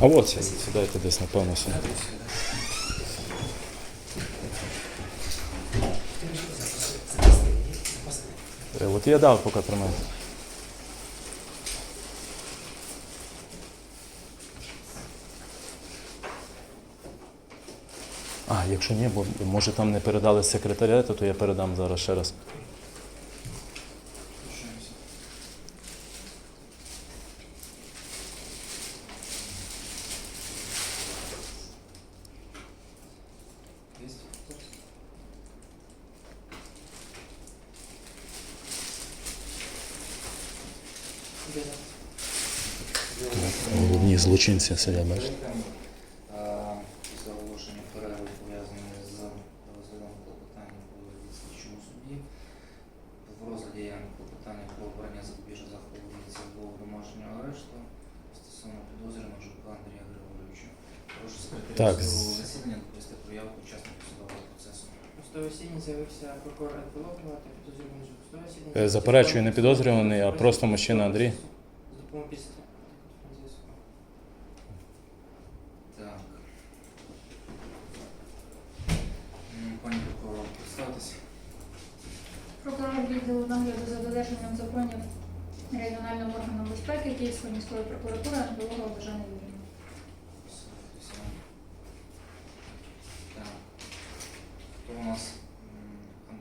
А от сі- сідайте десь, напевно, сюди. Е, От я дав поки тримайте. А, якщо ні, бо може там не передали з секретаріату, то я передам зараз ще раз. Головні злочинці сидять, бачите? А, Після оголошення перерви пов'язаної з розглядом клопотання по слідчому суді. В розгляді є клопотання про обрання запобіжного заходу від або домашнього арешту стосовно підозрюваного Жука Андрія Григоровича. Прошу секретаря Так, судового з- засідання доповісти проявку учасників судового процесу. Судове засідання з'явився прокурор Епілогова та Е, заперечую, не підозрюваний, а просто мужчина Андрій. З допомогою після зв'язку. Так. М, Пані прокурор, представтеся. Прокурор відділу нагляду за додержанням законів регіональним органом безпеки Київської міської прокуратури Білого Бажана Юрійовна. Так. Хто у нас м,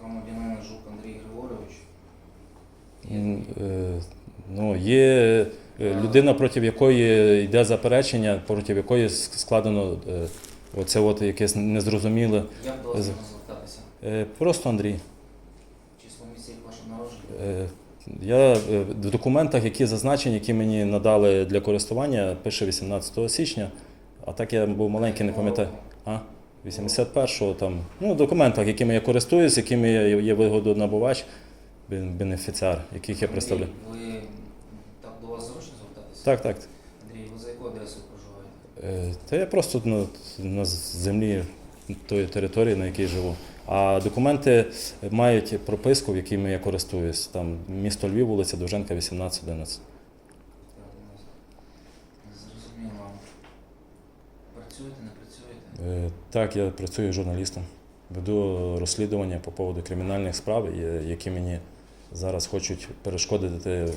громадянин Жук Андрій Григорович? М, е, Ну, є е, людина, проти якої йде заперечення, проти якої складено е, оце от якесь незрозуміле. Як до вас звертатися? Е, Просто Андрій. Число місяців вашого народження? Е, Я в документах, які зазначені, які мені надали для користування, пише 18 січня, а так я був маленький, не пам'ятаю. А? 81-го там. Ну, в документах, якими я користуюсь, якими я є вигодонабувач, бенефіціар, яких я представляю. Ви так до вас зручно звертатися? Так, так. Андрій, ви за яку адресу проживаєте? Та я просто на, на землі тої території, на якій живу. А документи мають прописку, в якими я користуюсь. Там місто Львів, вулиця Довженка, 1811. Так, у нас. Зрозуміло. Працюєте, не працюєте? Е, Так, я працюю журналістом. Веду розслідування по поводу кримінальних справ, які мені зараз хочуть перешкодити,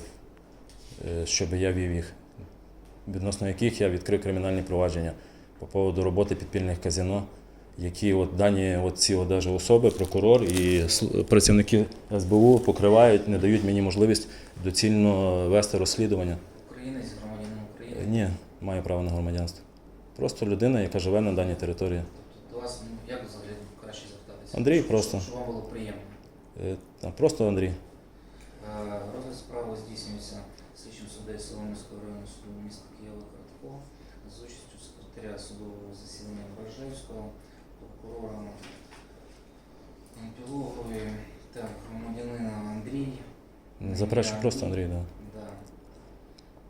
щоб я вів їх, відносно яких я відкрив кримінальні провадження по поводу роботи підпільних казино, які от дані от ці от даже особи, прокурор і працівники СБУ покривають, не дають мені можливість доцільно вести розслідування. Українець, громадянин Е, України? Ні, маю право на громадянство. Просто людина, яка живе на даній території. Тобто до вас ну, як взагалі краще звертатися? Андрій Щоб- просто. Щоб вам було приємно. Е, Просто Андрій. Е, Розгляд справи здійснюється слідчим суддею Солом'янського районного суду міста Києва Кратко з участю секретаря судового засідання Ворожевського, прокурора Пілогової, так, громадянина Андрій. Заперечую Андрій. просто Андрій, да. Да.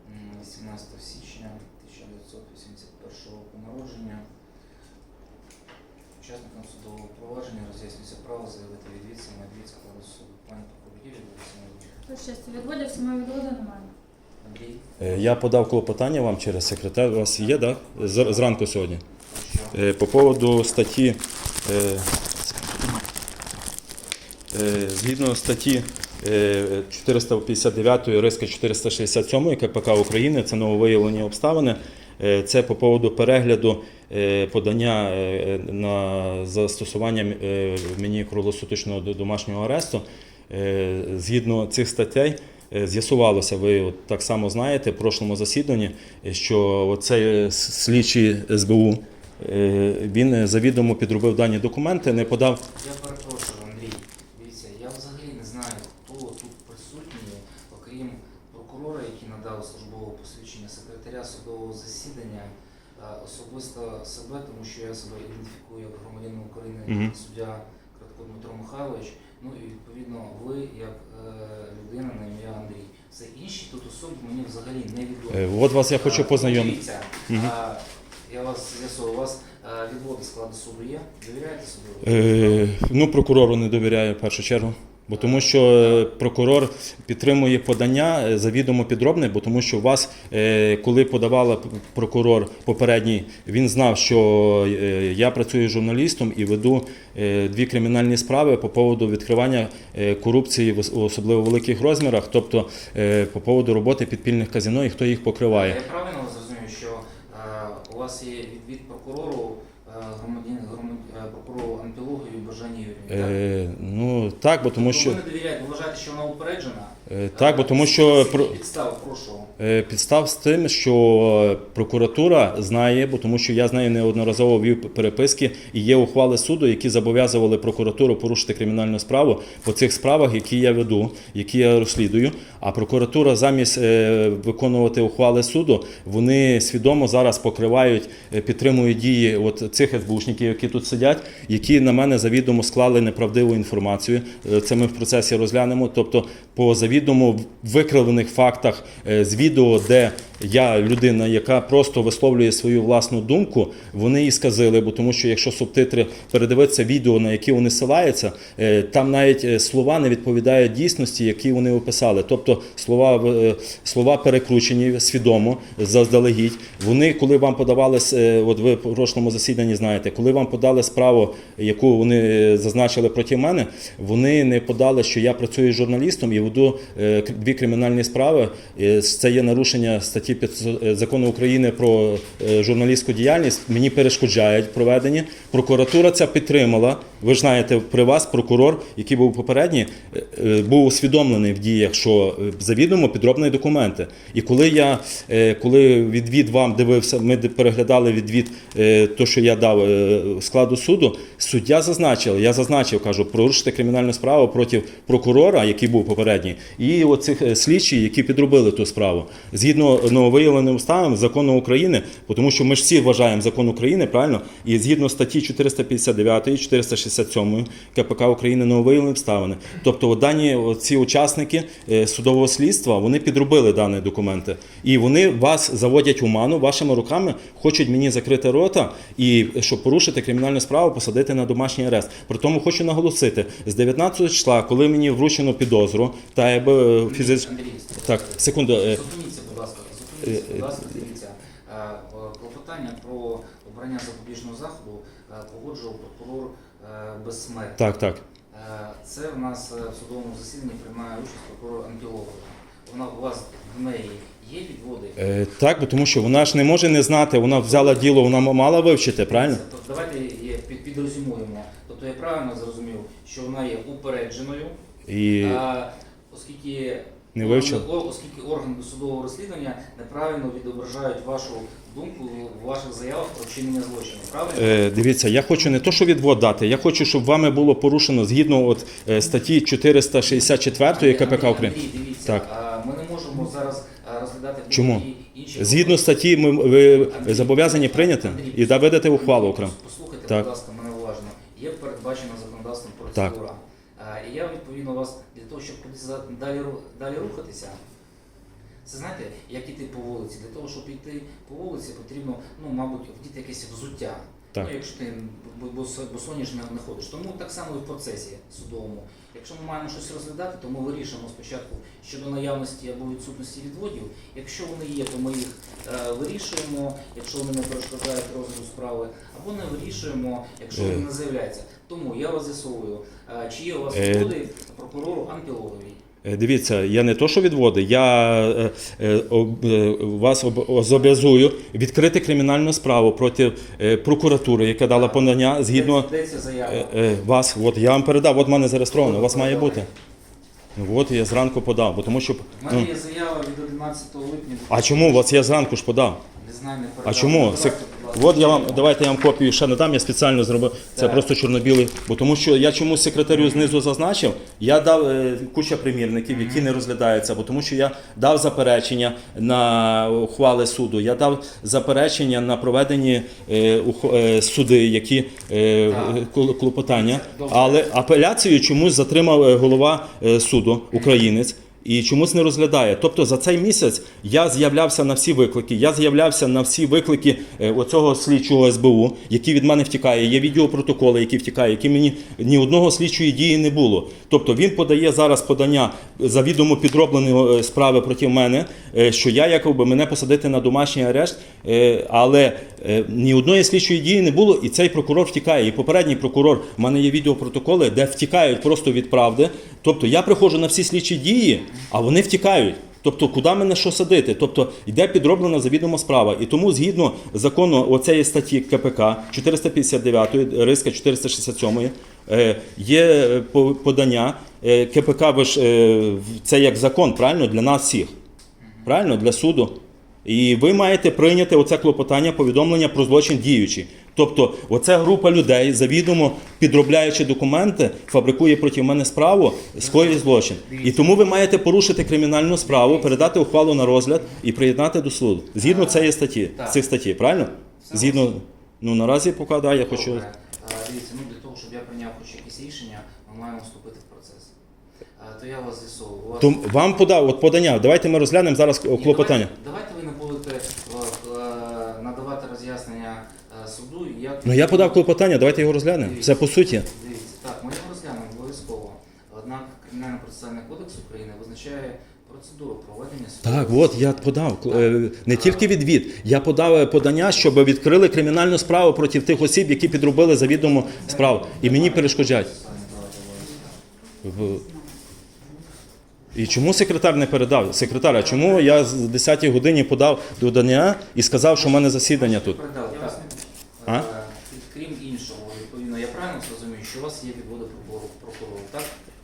М, 18 січня 1981 року народження. Учасникам судового провадження роз'яснюється право заявити відвід саме від складу суду. Пані прокурорів відводиться на відвід. Тут щастя відводів, самої відводу немає. Е, Я подав клопотання вам через секретар. У вас є, так? Да? Зранку сьогодні. Е, По поводу статті. е, Згідно статті е, 459 риска 467 КПК України, це нововиявлені обставини. Це по поводу перегляду подання на застосування мені круглосуточного домашнього аресту. Згідно цих статей з'ясувалося, ви от так само знаєте, в прошлому засіданні, е, що цей слідчий СБУ е, він завідомо підробив дані документи, не подав. Я перепрошую, Андрій. Дивіться, я взагалі не знаю, хто тут присутній, окрім прокурора, який надав службове посвідчення секретаря судового засідання, а особисто себе, тому що я себе ідентифікую як громадянин України, Мгм. суддя Кратко Дмитро Михайлович. Ну і відповідно ви як е, людина на ім'я Андрій. Все інші тут особи мені взагалі не відомі. Е, От вас я хочу познайомити. Дивіться, Мгм. а, я вас з'ясую, у вас е, відводи складу суду є? Довіряєте суду? Е, ну, прокурору не довіряю в першу чергу. Бо тому що е, прокурор підтримує подання е, завідомо підробне, бо тому що у вас, е, коли подавала прокурор попередній, він знав, що я працюю журналістом і веду дві кримінальні справи по поводу відкривання корупції в особливо великих розмірах, тобто по поводу роботи підпільних казино і хто їх покриває. Я правильно зрозумів, що у вас є відвід прокурору е, громадян, громад, прокурору Антилогові Бажані Юрію. Е, ну так, бо тому що ви не довіряєте, ви вважаєте, що вона упереджена? е, так, бо тому що про. Прошу. Е, Підстав з тим, що прокуратура знає, бо тому що я з нею неодноразово вів переписки, і є ухвали суду, які зобов'язували прокуратуру порушити кримінальну справу по цих справах, які я веду, які я розслідую. А прокуратура замість е, виконувати ухвали суду, вони свідомо зараз покривають, е, підтримують дії от цих СБУшників, які тут сидять, які на мене завідомо склали неправдиву інформацію. Е, Це ми в процесі розглянемо. Тобто, по завідомо викривлених фактах е, з відео, де я людина, яка просто висловлює свою власну думку, вони і сказали, бо тому що якщо субтитри передивитися відео, на які вони силаються, е, там навіть е, слова не відповідають дійсності, які вони описали. Тобто слова, е, слова перекручені свідомо заздалегідь. Вони, коли вам подавали, от ви в прошлому засіданні знаєте, коли вам подали справу, яку вони зазначили проти мене, вони не подали, що я працюю журналістом і веду дві кримінальні справи. Це є нарушення статті 500 е, закону України про е, журналістську діяльність. Мені перешкоджають проведені. Прокуратура це підтримала. Ви ж знаєте, при вас прокурор, який був попередній, е, е, був усвідомлений в діях, що е, завідомо підробні документи. І коли я коли відвід вам дивився, ми переглядали відвід, то що я дав складу суду, суддя зазначив, я зазначив, кажу, порушити кримінальну справу проти прокурора, який був попередній, і оцих слідчих, які підробили ту справу. Згідно нововиявленим уставам закону України, тому що ми ж всі вважаємо закон України, правильно? І згідно статті 459, 467 КПК України нововиявлені обставини. Тобто дані ці учасники е, судового слідства вони підробили дані документи. І вони вас заводять у ману вашими руками, хочуть мені закрити рота і щоб порушити кримінальну справу, посадити на домашній арест. При тому хочу наголосити, з 19 числа, коли мені вручено підозру, та якби фізично. Андрій, Так, секунду. е, Зупиніться, будь ласка, зупиніться, будь ласка, дивіться. Е, е, Клопотання про обрання запобіжного заходу е, погоджував прокурор е. Так, так. Е, Це в нас е, в судовому засіданні приймає участь прокурор Антилова. Вона у вас в неї є відводи? Е, так, бо тому що вона ж не може не знати, вона взяла діло, вона мала вивчити, правильно? Це- то Давайте під- підрозумуємо. Тобто я правильно зрозумів, що вона є упередженою, І а, оскільки Не о- оскільки органи досудового розслідування неправильно відображають вашу думку в ваших заявах про вчинення злочину. Правильно? Е, дивіться, я хочу не то, що відвод дати, я хочу, щоб вами було порушено згідно от, е, статті 464 КПК України. Андрій, дивіться, Так. а, ми не можемо зараз а, розглядати Чому? будь-які інші Згідно статті, ми, ви зобов'язані прийняти і да, видати ухвалу окремо. Послухайте, Так. будь ласка, мене уважно. Є передбачена законодавством процедура. А, І я відповідно вас для того, щоб кудись за- далі, ру- далі рухатися. Це знаєте, як іти по вулиці. Для того, щоб йти по вулиці, потрібно, ну, мабуть, вдіти якесь взуття. Так. Ну, якщо ти бо- босоніж не, не ходиш. Тому так само і в процесі судовому. Якщо ми маємо щось розглядати, то ми вирішимо спочатку щодо наявності або відсутності відводів. Якщо вони є, то ми їх е, вирішуємо, якщо вони не перешкоджають розгляду справи, або не вирішуємо, якщо Е. вони не з'являються. Тому я вас з'ясовую, е, чи є у вас Е. відводи прокурору Антилоговій. Е, Дивіться, я не то, що відводи, я е, е, вас об- зобов'язую відкрити кримінальну справу проти прокуратури, яка дала подання згідно вас. От я вам передав, от в мене зареєстровано, у вас має бути. Ну, От я зранку подав, бо тому що. У ну, мене є заява від 11 липня. а чому у вас я зранку ж подав? Не знаю, не А чому? Давайте, Сек... будь ласка. От я вам давайте я вам копію ще надам. Я спеціально зробив це Так. просто чорно-білий. Бо тому що я чомусь секретарю знизу зазначив, я дав е, куча примірників, які не розглядаються, бо тому що я дав заперечення на ухвали суду. Я дав заперечення на проведені е, ух- е, суди, які е, кл- клопотання. Але апеляцію чомусь затримав е, голова е, суду, українець. І чомусь не розглядає. Тобто за цей місяць я з'являвся на всі виклики. Я з'являвся на всі виклики е, оцього слідчого СБУ, який від мене втікає. Є відеопротоколи, які втікає, які мені ні одного слідчої дії не було. Тобто він подає зараз подання завідомо підробленої е, справи проти мене, е, що я якоби мене посадити на домашній арешт, але ні одної слідчої дії не було, і цей прокурор втікає. І попередній прокурор, в мене є відеопротоколи, де втікають просто від правди. Тобто я приходжу на всі слідчі дії, а вони втікають. Тобто, куди мене що садити? Тобто йде підроблена завідома справа. І тому, згідно закону оцеї статті КПК 459, риска 467, е, є е, подання е, КПК, ви ж, це як закон, правильно, для нас всіх. Правильно, для суду. І ви маєте прийняти оце клопотання повідомлення про злочин діючий. Тобто, оця група людей, завідомо підробляючи документи, фабрикує проти мене справу, скоює злочин. І тому ви маєте порушити кримінальну справу, передати ухвалу на розгляд і приєднати до суду. Згідно цієї статті, цих статті, правильно? Згідно, ну наразі поки да, я хочу. Дивіться, ну для того, щоб я прийняв хоч якесь рішення, ми маємо вступити в процес. То я вас з'ясовую. Вас- вам подав от подання. Давайте ми розглянемо зараз клопотання. Давайте, давайте ви не будете е, надавати роз'яснення е, суду, як Ну я подав клопотання, давайте його розглянемо. Це по суті. Дивіться, так, ми його розглянемо обов'язково. Однак Кримінальний процесуальний кодекс України визначає процедуру проведення Так, от я подав е, не тільки відвід, я подав е, подання, щоб відкрили кримінальну справу проти тих осіб, які підробили завідомо справу, і мені перешкоджають. В- І чому секретар не передав? Секретар, а чому я з 10 годині подав додання і сказав, що в мене засідання тут? Передали, так. А? Е, Крім іншого, відповідно, я правильно зрозумію, що у вас є відводи прокурору, прокурору, так? Е,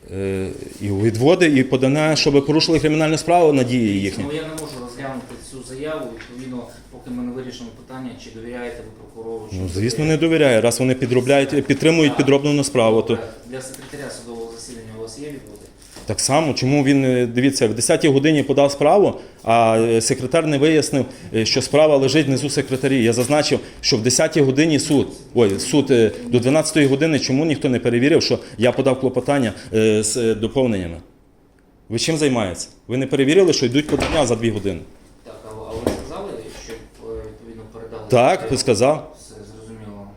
І відводи, і подане, щоб порушили кримінальну справу на дії їхні. Я не можу розглянути цю заяву, відповідно, поки ми не вирішимо питання, чи довіряєте ви прокурору, чи Ну, звісно, не довіряю. Раз вони підробляють, підтримують підробну справу, то Для секретаря судового засідання у вас є відводи? Так само, чому він е, дивіться в 10-й годині подав справу, а е, секретар не вияснив, е, що справа лежить внизу секретарі. Я зазначив, що в 10-й годині суд, ой, суд до 12-ї години, чому ніхто не перевірив, що я подав клопотання з доповненнями. Ви чим займаєтеся? Ви не перевірили, що йдуть подання за 2 години? Так, а, ви- сказали, щоб е, відповідно передали? Так, сказав. зрозуміло.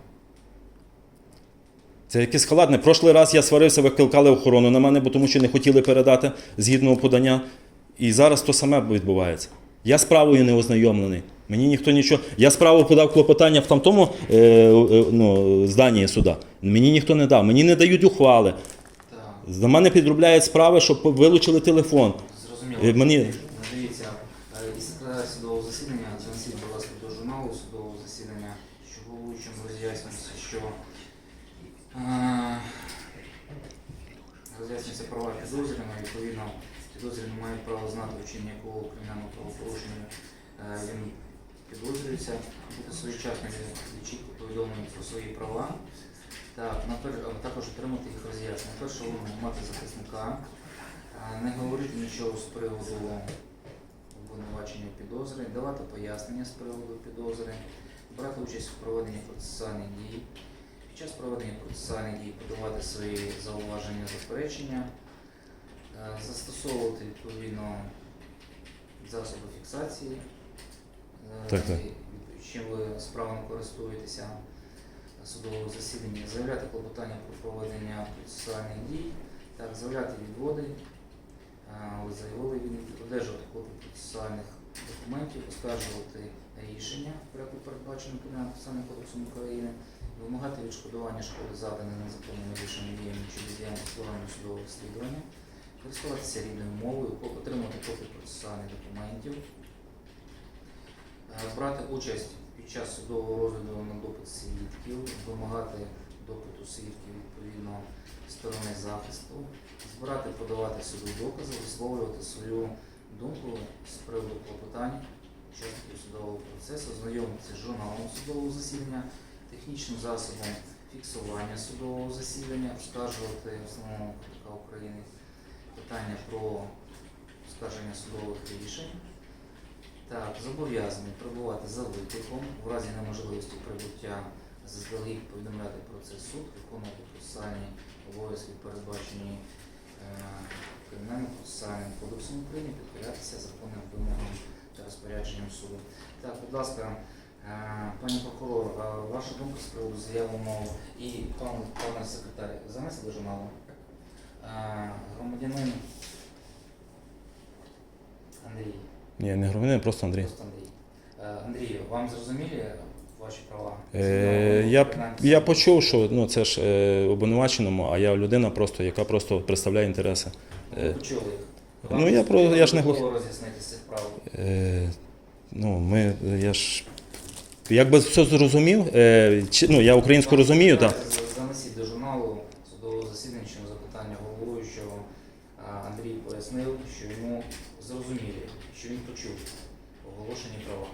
Це якесь халатне. Прошлий раз я сварився, викликали охорону на мене, бо тому що не хотіли передати згідно подання. І зараз то саме відбувається. Я справою не ознайомлений. Мені ніхто нічого. Я справу подав клопотання в тамтому е, е, ну, зданні суда. Мені ніхто не дав. Мені не дають ухвали. За мене підробляють справи, щоб вилучили телефон. зрозуміло. Е, мені- Дивіться, е, із секретаря судового засідання занесіть, будь ласка, до журналу судового засідання, що головуючим роз'яснюється, що е, роз'яснюється права підозрюваного, відповідно, підозрюваний має право знати вчинення якого кримінального правопорушення е, він підозрюється, бути своєчасно і чітко повідомлений про свої права. Так, напер- а також отримати їх роз'яснення. Перше, мати захисника, не говорити нічого з приводу обвинувачення підозри, давати пояснення з приводу підозри, брати участь у проведенні процесуальних дій. Під час проведення процесуальних дій подавати свої зауваження, заперечення, е, застосовувати відповідно засоби фіксації, е, Так, так. Чим ви справно користуєтеся судового засідання, заявляти клопотання про проведення процесуальних дій, так, заявляти відводи, ви заявили відвід, одержувати копії процесуальних документів, оскаржувати рішення порядку передбаченому Кримінальним процесуальним кодексом України, вимагати відшкодування шкоди завданої незаконними рішеннями діями чи бездіяльним складанням судового розслідування, користуватися рідною мовою, отримати копії процесуальних документів, брати участь під час судового розгляду на допит свідків, вимагати допиту свідків відповідно сторони захисту, збирати, подавати суду докази, висловлювати свою думку з приводу клопотань учасників судового процесу, знайомитися з журналом судового засідання, технічним засобом фіксування судового засідання, оскаржувати в основному КПК України питання про оскарження судових рішень. Так, зобов'язані прибувати за викликом в разі неможливості прибуття заздалегідь повідомляти про це суд, виконувати процесуальні обов'язки, передбачені е, Кримінальним процесуальним кодексом України підкорятися законним вимогам та розпорядженням суду. Так, будь ласка, е, пані прокурор, ваша думка з приводу заяви мову і пан, пане секретар, занесли дуже мало. Е, Громадянин Андрій. Ні, не громадянин, просто Андрій. Просто Андрій. Е, Андрію, вам зрозумілі ваші права? Е, я, я почув, що ну, це ж е, обвинуваченому, а я людина, просто, яка просто представляє інтереси. Ви почули їх. ну, я про- я ж не важливо глух- роз'яснити з цих прав. Е, ну, ми, я ж якби все зрозумів, е, чи, ну, я українську розумію, так. З- Занесіть до журналу судового засідання щодо запитання головуючого. А, Андрій пояснив, що йому зрозумілі, що він почув оголошені права.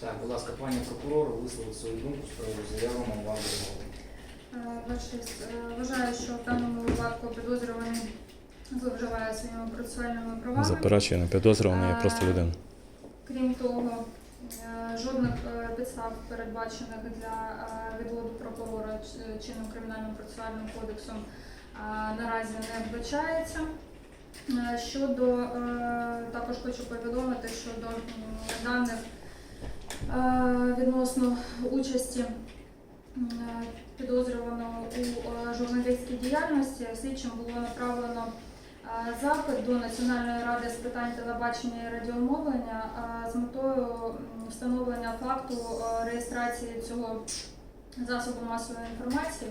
Так, будь ласка, пані прокурор, висловить свою думку з приводу заяви. Е, Ваша е, вважаю, що в даному випадку підозрюваний зловживає своїми процесуальними правами. Заперечую, не підозрюваний, я просто людина. Крім того, е, жодних е, підстав передбачених для е, відводу прокурора чинним кримінальним процесуальним кодексом е, наразі не вбачається. Е, Щодо е, також хочу повідомити щодо даних е, відносно участі е, підозрюваного у е, журналістській діяльності слідчим було направлено е, запит до Національної ради з питань телебачення і радіомовлення е, з метою встановлення факту е, реєстрації цього засобу масової інформації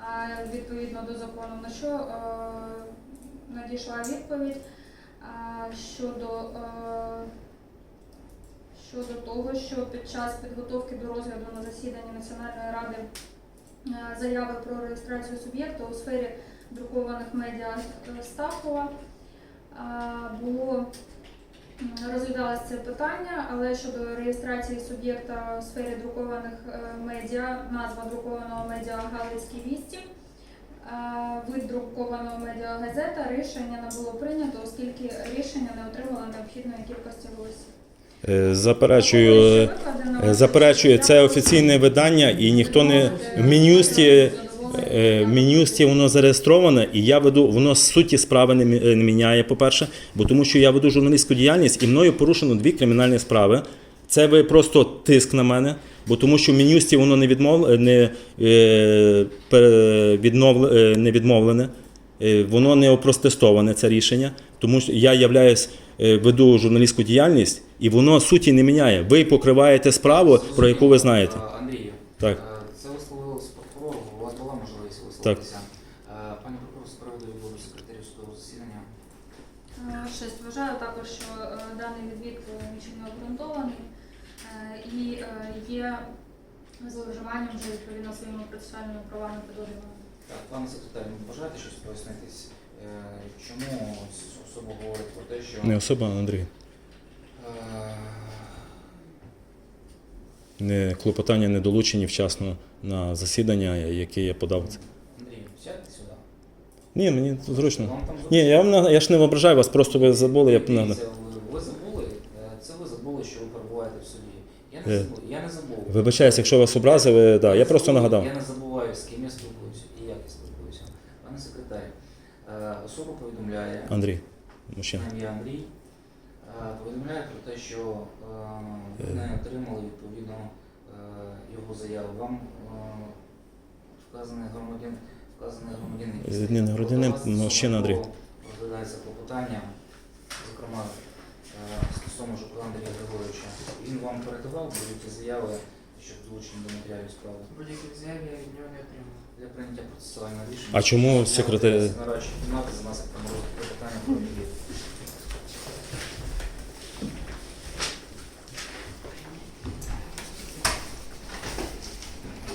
е, відповідно до закону, на що е, надійшла відповідь е, щодо, е, щодо того, що під час підготовки до розгляду на засіданні Національної ради е, заяви про реєстрацію суб'єкта у сфері друкованих медіа е, Стахова е, було м, розглядалось це питання, але щодо реєстрації суб'єкта у сфері друкованих медіа, назва друкованого медіа Галицькі вісті. Вид друкованого медіа газета рішення не було прийнято, оскільки рішення не отримало необхідної кількості голосів. Е, Заперечую, е, заперечую, це офіційне видання, і ніхто не в Мін'юсті, е, в Мін'юсті воно зареєстроване, і я веду, воно суті справи не міняє, по-перше, бо тому що я веду журналістську діяльність, і мною порушено дві кримінальні справи. Це ви просто тиск на мене, бо тому що в Мін'юсті воно не відмов, не, е, не відмовлене. Воно не опротестоване це рішення, тому що я являюсь, веду журналістську діяльність, і воно суті не міняє. Ви покриваєте справу, про яку ви знаєте. Е, Андрію, Так. е, це висловилось прокурор, у вас була можливість висловитися. Е, Пані прокурор, з приводу відбору секретарів судового засідання. Е, Шесть. Вважаю також, що е, даний відвід е, нічим не обґрунтований е, і е, є зловживанням вже відповідно своїми процесуальними правами підозрюваного. Так, пане секретар, ви бажаєте щось пояснитись? Е, Чому особа говорить про те, що Не особа, а Андрій. е, Не, клопотання не долучені вчасно на засідання, яке я подав. Андрій, сядьте сюди. Ні, мені зручно. Вам там Ні, я, вам я ж не ображаю вас, просто ви забули, я б нагадав. Дивіться, ви, ви забули, е, це ви забули, що ви перебуваєте в суді. Я не Е, забув. Я не забув. Вибачаюсь, якщо вас образили, да, я просто забув, нагадав. Я не забуваю, з ким я спілкуюся і як я спілкуюся. Пане секретар, е, особа повідомляє, Андрій, мужчина. ім'я Андрій, е, повідомляє про те, що е, ви не отримали відповідно е, його заяву. Вам е, вказаний громадян, вказаний громадянин. Е, громадянин, мужчина Андрій. стосовно Розглядається клопотання, зокрема, е, стосовно Жука Андрія Григоровича. Він вам передавав будь-які заяви, щоб долучені до матеріалів справи Будь-які заяв я від нього не отримав. для прийняття процесуального рішення. А чому секретар- нарадчій кімнати за наслідком розгляду питання про відвід.